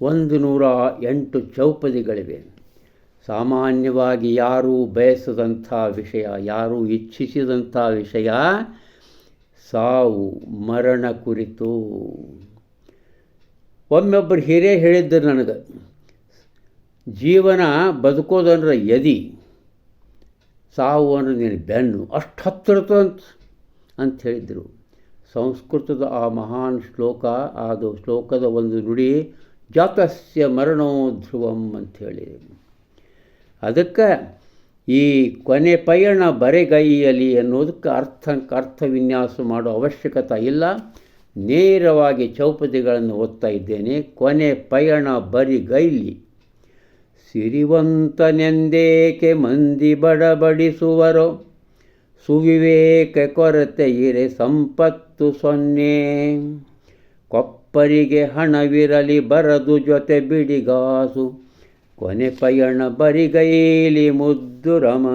ಒಂದು ನೂರ ಎಂಟು ಚೌಪದಿಗಳಿವೆ ಸಾಮಾನ್ಯವಾಗಿ ಯಾರೂ ಬಯಸದಂಥ ವಿಷಯ, ಯಾರೂ ಇಚ್ಛಿಸಿದಂಥ ವಿಷಯ ಸಾವು, ಮರಣ ಕುರಿತು. ಒಮ್ಮೊಬ್ಬರು ಹಿರೇ ಹೇಳಿದ್ದರು ನನಗೆ, ಜೀವನ ಬದುಕೋದಂದ್ರೆ ಎದಿ, ಸಾವು ಅಂದ್ರೆ ನೀನು ಬೆನ್ನು, ಅಷ್ಟು ಹತ್ತಿರತು ಅಂತ ಅಂತ ಹೇಳಿದರು. ಸಂಸ್ಕೃತದ ಆ ಮಹಾನ್ ಶ್ಲೋಕ, ಅದು ಶ್ಲೋಕದ ಒಂದು ನುಡಿ ಜಾತಸ್ಯ ಮರಣೋ ಧ್ರುವಂ ಅಂಥೇಳಿ. ಅದಕ್ಕೆ ಈ ಕೊನೆ ಪಯಣ ಬರೆಗೈಯಲಿ ಅನ್ನೋದಕ್ಕೆ ಅರ್ಥ ಅರ್ಥ ವಿನ್ಯಾಸ ಮಾಡೋ ಅವಶ್ಯಕತೆ ಇಲ್ಲ. ನೇರವಾಗಿ ಚೌಪದಿಗಳನ್ನು ಓದ್ತಾ ಇದ್ದೇನೆ. ಕೊನೆ ಪಯಣ ಬರಿಗೈಲಿ. ಸಿರಿವಂತನೆಂದೇಕೆ ಮಂದಿ ಬಡಬಡಿಸುವರೋ? ಸುವಿವೇಕ ಕೊರತೆ ಇರೆ ಸಂಪತ್ತು ಸೊನ್ನೆ. ಕೊಪ್ಪರಿಗೆ ಹಣವಿರಲಿ, ಬರದು ಜೊತೆ ಬಿಡಿಗಾಸು ಕೊನೆ ಪಯಣ ಬರಿಗೈಲಿ ಮುದ್ದು ರಮ.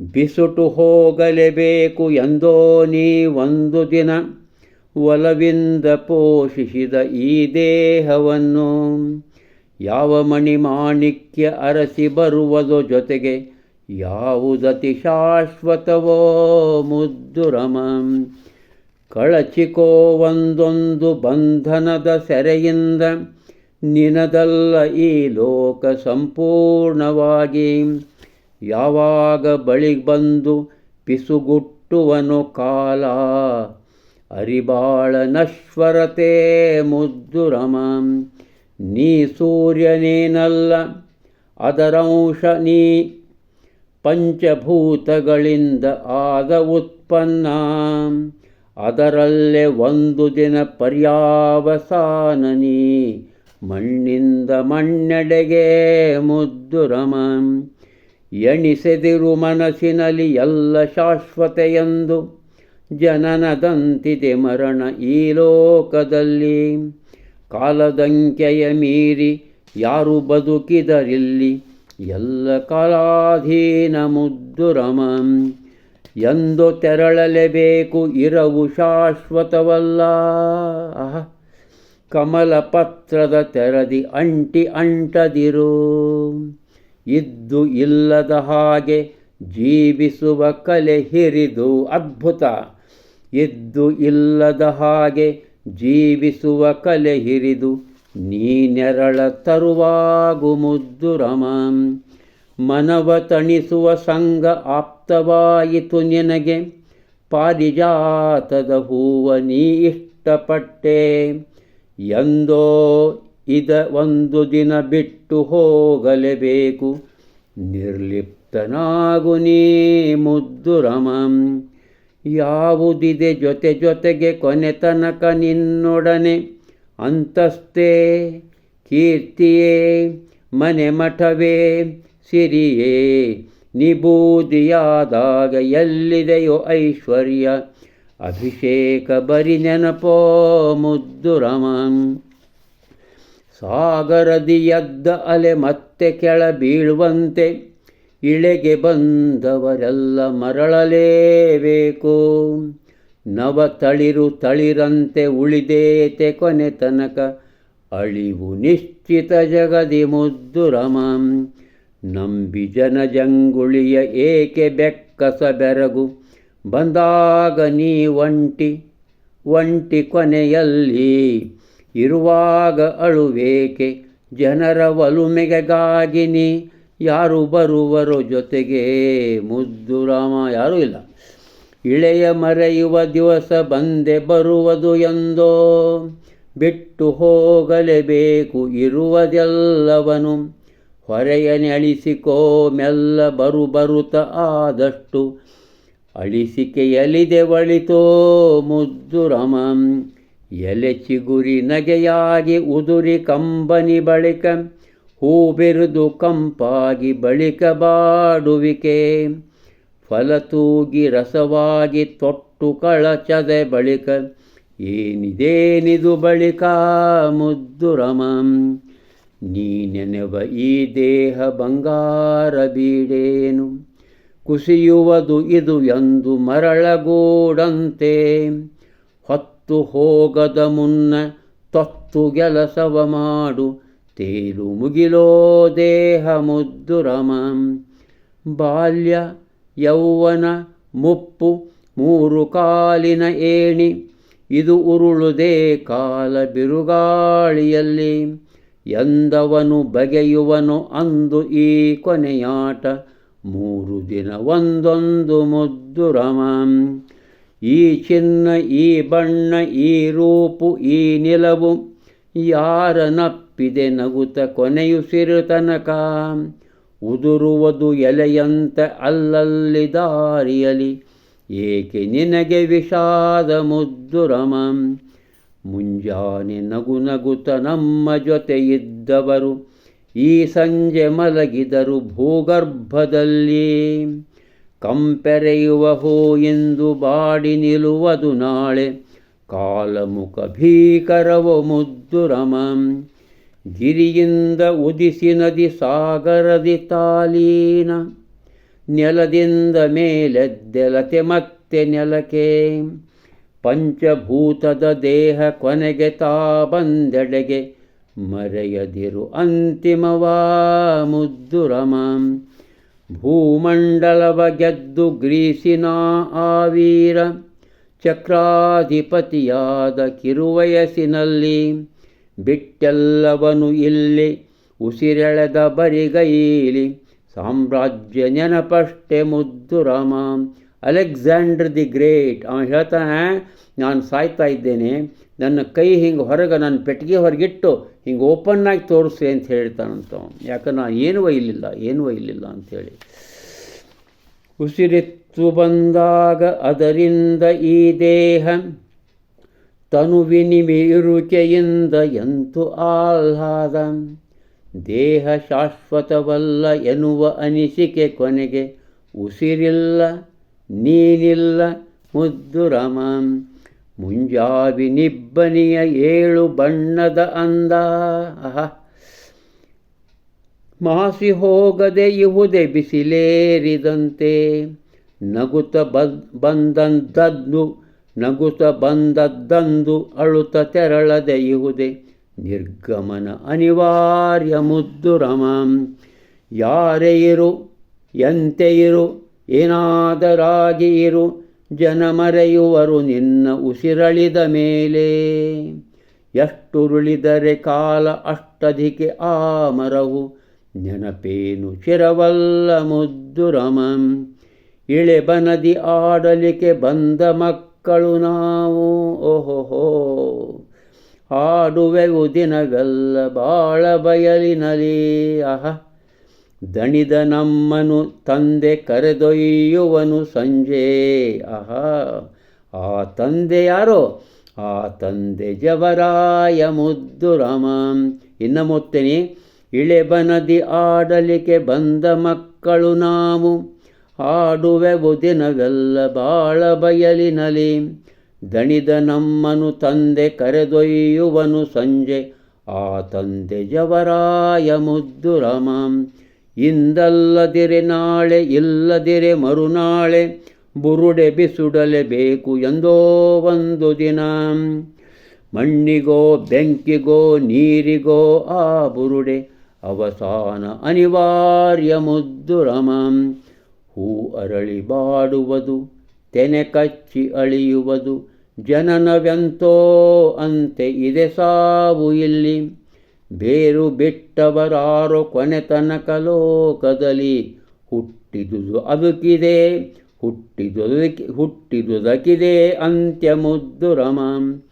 ಬಿಸುಟು ಹೋಗಲೇಬೇಕು ಎಂದೋ ನೀ ಒಂದು ದಿನ ಒಲವಿಂದ ಪೋಷಿಸಿದ ಈ ದೇಹವನ್ನು. ಯಾವ ಮಣಿ ಮಾಣಿಕ್ಯ ಅರಸಿ ಬರುವುದೋ ಜೊತೆಗೆ ಯಾವುದತಿ ಶಾಶ್ವತವೋ ಮುದ್ದು ರಮ. ಕಳಚಿಕೋ ಒಂದೊಂದು ಬಂಧನದ ಸೆರೆಯಿಂದ ನಿನದಲ್ಲ ಈ ಲೋಕ ಸಂಪೂರ್ಣವಾಗಿ. ಯಾವಾಗ ಬಳಿ ಬಂದು ಪಿಸುಗುಟ್ಟುವನು ಕಾಲ, ಅರಿಬಾಳ ನಶ್ವರತೆ ಮುದ್ದು ರಮ. ನೀ ಸೂರ್ಯನೇನಲ್ಲ ಅದರಂಶ ನೀ. ಪಂಚಭೂತಗಳಿಂದ ಆದ ಉತ್ಪನ್ನ. ಅದರಲ್ಲೇ ಒಂದು ದಿನ ಪರ್ಯಾವಸಾನನಿ ಮಣ್ಣಿಂದ ಮಣ್ಣೆಡೆಗೆ ಮುದ್ದು ರಮಂ. ಎಣಿಸೆದಿರು ಮನಸ್ಸಿನಲ್ಲಿ ಎಲ್ಲ ಶಾಶ್ವತೆಯೆಂದು ಜನನದಂತಿದೆ ಮರಣ ಈ ಲೋಕದಲ್ಲಿ. ಕಾಲದಂಕೆಯ ಮೀರಿ ಯಾರು ಬದುಕಿದರಿಲ್ಲಿ ಎಲ್ಲ ಕಾಲಾಧೀನ ಮುದ್ದು ರಮ. ಎಂದು ತೆರಳಲೇಬೇಕು ಇರವು ಶಾಶ್ವತವಲ್ಲ. ಕಮಲ ಪತ್ರದ ತೆರದಿ ಅಂಟಿ ಅಂಟದಿರು. ಇದ್ದು ಇಲ್ಲದ ಹಾಗೆ ಜೀವಿಸುವ ಕಲೆ ಹಿರಿದು ಅದ್ಭುತ. ಇದ್ದು ಇಲ್ಲದ ಹಾಗೆ ಜೀವಿಸುವ ಕಲೆ ಹಿರಿದು ನೀನೆರಳ ತರುವಾಗು ಮುದ್ದು ರಮ. ಮನವ ತಣಿಸುವ ಸಂಗ ಆಪ್ತವಾಯಿತು ನಿನಗೆ. ಪಾರಿಜಾತದ ಹೂವ ನೀ ಇಷ್ಟಪಟ್ಟೆ. ಎಂದೋ ಇದ ಒಂದು ದಿನ ಬಿಟ್ಟು ಹೋಗಲೇಬೇಕು. ನಿರ್ಲಿಪ್ತನಾಗು ನೀ ಮುದ್ದು ರಮಂ. ಯಾವುದಿದೆ ಜೊತೆ ಜೊತೆಗೆ ಕೊನೆ ತನಕ ನಿನ್ನೊಡನೆ. ಅಂತಸ್ತೇ ಕೀರ್ತಿಯೇ, ಮನೆ ಮಠವೇ ಸಿರಿಯೇ ನಿಬೂದಿಯಾದಾಗ ಎಲ್ಲಿದೆಯೋ ಐಶ್ವರ್ಯ. ಅಭಿಷೇಕ ಬರಿ ನೆನಪೋ ಮುದ್ದು ರಮಂ. ಸಾಗರದಿ ಎದ್ದ ಅಲೆ ಮತ್ತೆ ಕೆಳ ಬೀಳುವಂತೆ ಇಳೆಗೆ ಬಂದವರೆಲ್ಲ ಮರಳಲೇಬೇಕು. ನವ ತಳಿರು ತಳಿರಂತೆ ಉಳಿದೇತೆ ಕೊನೆ ತನಕ ಅಳಿವು ನಿಶ್ಚಿತ ಜಗದಿ ಮುದ್ದು ರಮ ನಂಬಿ ಜನ ಜಂಗುಳಿಯ ಏಕೆ ಬೆಕ್ಕಸ ಬೆರಗು? ಬಂದಾಗ ನೀ ಒಂಟಿ ಒಂಟಿ ಕೊನೆಯಲ್ಲಿ ಇರುವಾಗ ಅಳುವೇಕೆ? ಜನರ ಒಲುಮೆಗೆಗಾಗಿ ನೀ ಯಾರು ಬರುವರು ಜೊತೆಗೆ? ಮುದ್ದು ರಾಮ, ಯಾರೂ ಇಲ್ಲ. ಇಳೆಯ ಮರೆಯುವ ದಿವಸ ಬಂದೆ ಬರುವುದು ಎಂದೋ. ಬಿಟ್ಟು ಹೋಗಲೇಬೇಕು, ಇರುವುದೆಲ್ಲವನು ಹೊರೆಯನೆ ಅಳಿಸಿಕೋ ಮೆಲ್ಲ ಬರು ಬರುತ ಆದಷ್ಟು. ಅಳಿಸಿಕೆಯಲಿದೆ ಒಳಿತೋ ಮುದ್ದು ರಮಂ. ಎಲೆ ಚಿಗುರಿ ನಗೆಯಾಗಿ ಉದುರಿ ಕಂಬನಿ ಬಳಿಕ. ಹೂಬೆರೆದು ಕಂಪಾಗಿ ಬಳಿಕ ಬಾಡುವಿಕೆ. ಫಲ ತೂಗಿ ರಸವಾಗಿ ತೊಟ್ಟು ಕಳಚದೆ ಬಳಿಕ. ಏನಿದೇನಿದು ಬಳಿಕ ಮುದ್ದು ರಮಂ. ನೀ ನೆನೆವ ಈ ದೇಹ ಬಂಗಾರ ಬೀಡೇನು? ಕುಸಿಯುವುದು ಇದು ಎಂದು ಮರಳಗೂಡಂತೆ. ಹೊತ್ತು ಹೋಗದ ಮುನ್ನ ತೊತ್ತು ಕೆಲಸವ ಮಾಡು ತೇಲು ಮುಗಿಲೋ ದೇಹ ಮುದ್ದು ರಮಂ. ಬಾಲ್ಯ, ಯೌವನ, ಮುಪ್ಪು, ಮೂರು ಕಾಲಿನ ಏಣಿ, ಇದು ಉರುಳುದೇ ಕಾಲ ಬಿರುಗಾಳಿಯಲ್ಲಿ. ಎಂದವನು ಬಗೆಯುವನು ಅಂದು ಈ ಕೊನೆಯಾಟ. ಮೂರು ದಿನ ಒಂದೊಂದು ಮುದ್ದು ರಮಂ. ಈ ಚಿನ್ನ, ಈ ಬಣ್ಣ, ಈ ರೂಪು, ಈ ನಿಲವು ಯಾರ ನಪ್ಪಿದೆ ನಗುತ ಕೊನೆಯುಸಿರು ತನಕ. ಉದುರುವುದು ಎಲೆಯಂತ ಅಲ್ಲಲ್ಲಿ ದಾರಿಯಲಿ. ಏಕೆ ನಿನಗೆ ವಿಷಾದ ಮುದ್ದು ರಮಂ? ಮುಂಜಾನೆ ನಗು ನಗುತ ನಮ್ಮ ಜೊತೆ ಇದ್ದವರು ಈ ಸಂಜೆ ಮಲಗಿದರು ಭೂಗರ್ಭದಲ್ಲಿ. ಕಂಪೆರೆಯುವ ಹೋ ಎಂದು ಬಾಡಿ ನಿಲ್ಲುವುದು ನಾಳೆ. ಕಾಲಮುಖ ಭೀಕರವ ಮುದ್ದು ರಮಂ. ಗಿರಿಯಿಂದ ಉದಿಸಿ ನದಿ ಸಾಗರದಿ ತಾಲೀನ. ನೆಲದಿಂದ ಮೇಲೆದ್ದೆಲತೆ ಮತ್ತೆ ನೆಲಕ್ಕೆ. ಪಂಚಭೂತದ ದೇಹ ಕೊನೆಗೆ ತಾ ಬಂದೆಡೆಗೆ ಮರೆಯದಿರು ಅಂತಿಮವಾ ಮುದ್ದು ರಮಂ. ಭೂಮಂಡಲವ ಗೆದ್ದು ಗ್ರೀಸಿನ ಆವೀರ, ಚಕ್ರಾಧಿಪತಿಯಾದ ಕಿರುವಯಸ್ಸಿನಲ್ಲಿ ಬಿಟ್ಟೆಲ್ಲವನು ಇಲ್ಲಿ ಉಸಿರೆಳೆದ ಬರಿಗೈಲಿ. ಸಾಮ್ರಾಜ್ಯ ನೆನಪಷ್ಟೆ ಮುದ್ದು ರಾಮ. Alexander the great. ಅವನು ಹೇಳ್ತಾನೆ, ನಾನು ಸಾಯ್ತಾ ಇದ್ದೇನೆ. ನನ್ನ ಕೈ ಹಿಂಗೆ ಹೊರಗೆ, ನನ್ನ ಪೆಟ್ಟಿಗೆ ಹೊರಗಿಟ್ಟು ಹಿಂಗೆ ಓಪನ್ನಾಗಿ ತೋರಿಸಿ ಅಂತ ಹೇಳ್ತಾನಂತ ಯಾಕಂದ್ರೆ ನಾನು ಏನು ಒಯ್ಲಿಲ್ಲ ಏನು ಒಯ್ಲಿಲ್ಲ ಅಂಥೇಳಿ ಉಸಿರಿತ್ತು ಬಂದಾಗ ಅದರಿಂದ ಈ ದೇಹ ತನುವಿನಿಮಿರುಕೆಯಿಂದ ಎಂತು ಆಹ್ಲಾದ. ದೇಹ ಶಾಶ್ವತವಲ್ಲ ಎನ್ನುವ ಅನಿಸಿಕೆ ಕೊನೆಗೆ ಉಸಿರಿಲ್ಲ. ನೀನಿಲ್ಲ ಮುದ್ದು ರಮ. ಮುಂಜಾವಿ ನಿಬ್ಬನಿಯ ಏಳು ಬಣ್ಣದ ಅಂದ. ಅಹ ಮಾಸಿ ಹೋಗದೆ ಇಹುದೆ ಬಿಸಿಲೇರಿದಂತೆ. ನಗುತ ಬದ್ ನಗುತ ಬಂದದ್ದಂದು ಅಳುತ ತೆರಳದೆ ಇಹುದೆ. ನಿರ್ಗಮನ ಅನಿವಾರ್ಯ ಮುದ್ದು ರಮಂ. ಯಾರೇ ಇರು, ಎಂತೆ ಇರು ಏನಾದರಾಗಿ ಇರು ಜನ ಮರೆಯುವರು ನಿನ್ನ ಉಸಿರಳಿದ ಮೇಲೆ. ಎಷ್ಟುರುಳಿದರೆ ಕಾಲ ಅಷ್ಟಧಿಕೆ ಆ ಮರವು, ನೆನಪೇನು ಚಿರವಲ್ಲ ಮುದ್ದುರಮಂ ಇಳೆ ಬನದಿ ಆಡಲಿಕ್ಕೆ ಬಂದ ಮಕ್ಕಳು ನಾವು, ಓಹೋಹೋ. ಆಡುವೆವು ದಿನವೆಲ್ಲ ಬಾಳ ಬಯಲಿನಲಿ ಅಹ. ದಣಿದ ನಮ್ಮನು ತಂದೆ ಕರೆದೊಯ್ಯುವನು ಸಂಜೆ. ಅಹ ಆ ತಂದೆ ಯಾರೋ? ಆ ತಂದೆ ಜವರಾಯ ಮುದ್ದು ರಾಮ. ಇನ್ನು ಮುತ್ತೇನೆ ಇಳೆಬನದಿ ಆಡಲಿಕ್ಕೆ ಬಂದ ಮಕ್ಕಳು ನಾವು ಆಡುವೆವು ದಿನವೆಲ್ಲ ಬಾಳ ಬಯಲಿನಲಿ ದಣಿದ ನಮ್ಮನು ತಂದೆ ಕರೆದೊಯ್ಯುವನು ಸಂಜೆ. ಆ ತಂದೆ ಜವರಾಯ ಮುದ್ದು ರಾಮಂ. ಇಂದಲ್ಲದಿರೆ ನಾಳೆ, ಇಲ್ಲದಿರೆ ಮರುನಾಳೆ, ಬುರುಡೆ ಬಿಸುಡಲೆ ಬೇಕು ಎಂದೋ ಒಂದು ದಿನ. ಮಣ್ಣಿಗೋ, ಬೆಂಕಿಗೋ, ನೀರಿಗೋ ಆ ಬುರುಡೆ, ಅವಸಾನ ಅನಿವಾರ್ಯ ಮುದ್ದು ರಮಂ. ಹೂ ಅರಳಿ ಬಾಡುವುದು, ತೆನೆ ಕಚ್ಚಿ ಅಳಿಯುವುದು, ಜನನವೆಂತೋ ಅಂತೆ ಇದೆ ಸಾವು ಇಲ್ಲಿ. ಬೇರು ಬಿಟ್ಟವರಾರೋ ಕೊನೆ ತನಕ ಲೋಕದಲ್ಲಿ ಹುಟ್ಟಿದುದು ಅದುಕಿದೆ, ಹುಟ್ಟಿದುದಕ್ಕೆ, ಹುಟ್ಟಿದುದಕ್ಕಿದೆ ಅಂತ್ಯ ಮುದ್ದು ರಮಂ.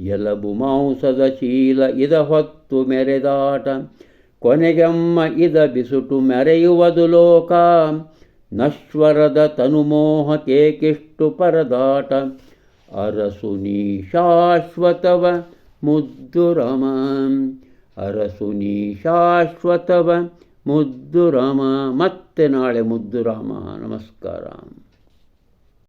ಎಲಬು ಮಾಂಸದ ಶೀಲ ಇದ ಹೊತ್ತು ಮೆರೆದಾಟ, ಕೊನೆಗೆಮ್ಮ ಇದ ಬಿಸುಟು ಮೆರೆಯುವುದು ಲೋಕ. ನಶ್ವರದ ತನುಮೋಹಕೇಕಿಷ್ಟು ಪರದಾಟ, ಅರಸು ನೀ ಶಾಶ್ವತವ ಮುದ್ದು ರಮಂ ಅರಸು ನೀ ಶಾಶ್ವತವ ಮುದ್ದು ರಾಮ. ಮತ್ತೆ ನಾಳೆ ಮುದ್ದು ರಾಮ. ನಮಸ್ಕಾರ.